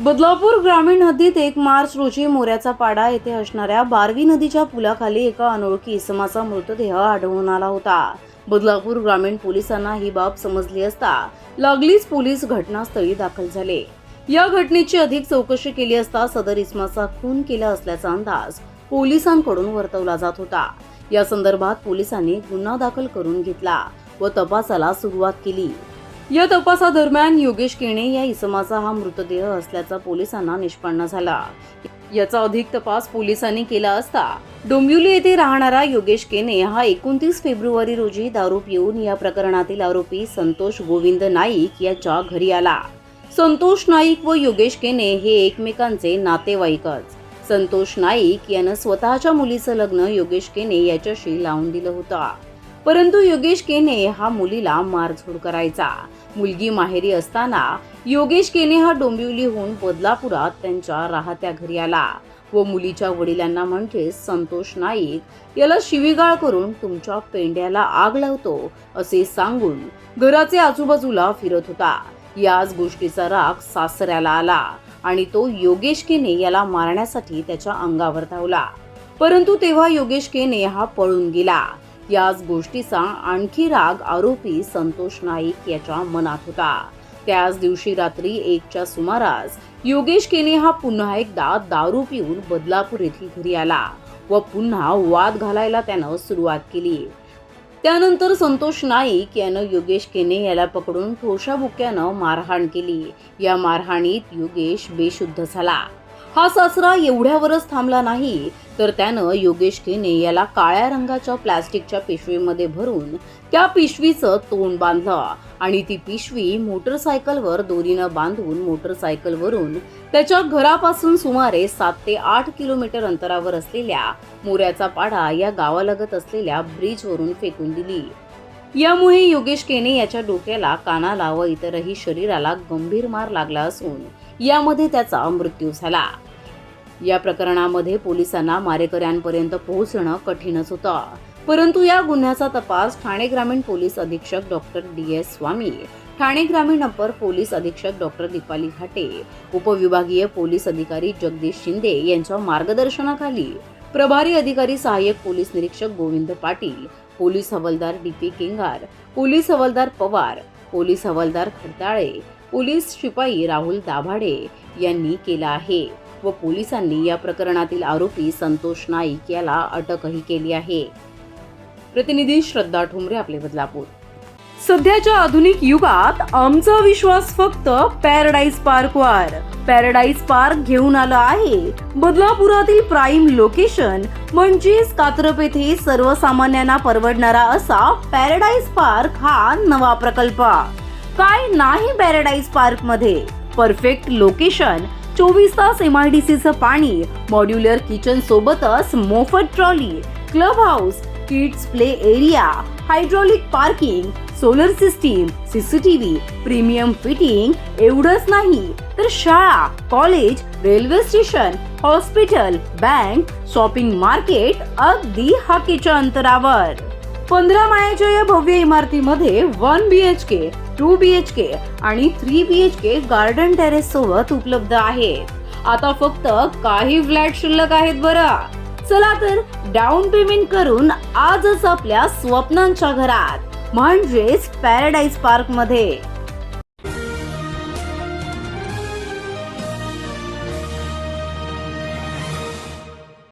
बदलापूर ग्रामीण हद्दीत एक मार्च रोजी मोऱ्याचा पाडा येथे असणाऱ्या बारवी नदीच्या पुलाखाली एका अनोळखी इसमाचा मृतदेह आढळून आला होता. बदलापूर ग्रामीण पोलिसांना ही बाब समजली असता लागलीच पोलीस घटनास्थळी दाखल झाले. या घटनेची अधिक चौकशी केली असता सदर इसमाचा खून केला असल्याचा अंदाज पोलिसांकडून वर्तवला जात होता. या संदर्भात पोलिसांनी गुन्हा दाखल करून घेतला व तपासाला सुरुवात केली. या तपासादरम्यान योगेश केणे या इसमाचा हा मृतदेह असल्याचा पोलिसांना निष्पन्न झाला. याचा अधिक तपास पोलिसांनी केला असता डोंबिवली येथे राहणारा योगेश केने हा एकोणतीस फेब्रुवारी रोजी दारू पिऊन या प्रकरणातील आरोपी संतोष गोविंद नाईक याच्या घरी आला. संतोष नाईक व योगेश केने हे एकमेकांचे नातेवाईकच. संतोष नाईक यानं स्वतःच्या मुलीचं लग्न योगेश केने याच्याशी लावून दिलं होतं. परंतु योगेश केने हा मुलीला मारझोड करायचा. मुलगी माहेरी असताना योगेश केने हा डोंबिवलीहून बदलापुरात त्यांच्या राहत्या घरी आला व मुलीच्या वडिलांना म्हणजे संतोष नाईक याला शिवीगाळ करून तुमच्या पेंड्याला आग लावतो असे सांगून घराचे आजूबाजूला फिरत होता. याच गोष्टीचा राग सासऱ्याला आला आणि तो योगेश केने याला मारण्यासाठी त्याच्या अंगावर धावला. परंतु तेव्हा योगेश केने हा पळून गेला. याच गोष्टीचा आणखी राग आरोपी संतोष नाईक याच्या मनात होता. त्याच दिवशी रात्री एकच्या सुमारास योगेश केने हा पुन्हा एकदा दारू पिऊन बदलापूर येथील घरी आला व पुन्हा वाद घालायला त्यानं सुरुवात केली. त्यानंतर संतोष नाईक यानं योगेश केने याला पकडून ठोशाबुक्यानं मारहाण केली. या मारहाणीत योगेश बेशुद्ध झाला. हा सासरा एवढ्यावरच थांबला नाही तर त्यानं योगेश केने याला काळ्या रंगाच्या प्लास्टिकच्या पिशवीमध्ये भरून त्या पिशवीचं तोंड बांधलं आणि ती पिशवी मोटरसायकलवर दोरीनं बांधून मोटरसायकलवरून त्याच्या घरापासून सुमारे सात ते आठ किलोमीटर अंतरावर असलेल्या मोऱ्याचा पाडा या गावालगत असलेल्या ब्रिजवरून फेकून दिली. यामुळे योगेश केने याच्या डोक्याला कानाला व इतरही शरीराला गंभीर मार लागला असून यामध्ये त्याचा मृत्यू झाला. या प्रकरणामध्ये पोलिसांना मारेकऱ्यांपर्यंत पोहोचणं कठीणच होतं. परंतु या गुन्ह्याचा तपास ठाणे ग्रामीण पोलीस अधीक्षक doctor D S Swami Thane ग्रामीण अपर पोलीस अधीक्षक डॉक्टर दीपाली घाटे उपविभागीय पोलीस अधिकारी जगदीश शिंदे यांच्या मार्गदर्शनाखाली प्रभारी अधिकारी सहाय्यक पोलीस निरीक्षक गोविंद पाटील पोलीस हवालदार डी पी केंगार पोलीस हवालदार पवार पोलीस हवालदार खडताळे पोलीस शिपाई राहुल दाभाडे यांनी केला आहे. व पोलिसांनी या प्रकरणातील आरोपी संतोष नाईक याला अटकही केली आहे. प्रतिनिधी श्रद्धा ठोंबरे आपले बदलापूर. सध्याच्या आधुनिक युगात आमचा विश्वास फक्त पॅराडाईज पार्कवर पॅराडाईज पार्क घेऊन आलं आहे. बदलापुरातील प्राईम लोकेशन म्हणजेच कात्रप येथे सर्वसामान्यांना परवडणारा असा पॅराडाईज पार्क हा नवा प्रकल्प. काय नाही पॅराडाईज पार्कमध्ये परफेक्ट लोकेशन चोवीस तास एम आय डी सीचं पाणी मॉड्युलर किचन सोबतच मोफत trolley club house kids play area hydraulic parking solar system CCTV premium fitting एवढंच नाही. तर शाळा college railway station hospital bank shopping market अगदी हाकेच्या अंतरावर. पंधरा मायाच्या या भव्य इमारतीमध्ये one B H K two B H K आणि three B H K garden terrace सोबत उपलब्ध आहेत. आता फक्त काही फ्लॅट शिल्लक आहेत बरं. चला तर डाऊन पेमेंट करून आजच आपल्या स्वप्नांच्या घरात म्हणजेच पॅराडाईज पार्कमध्ये.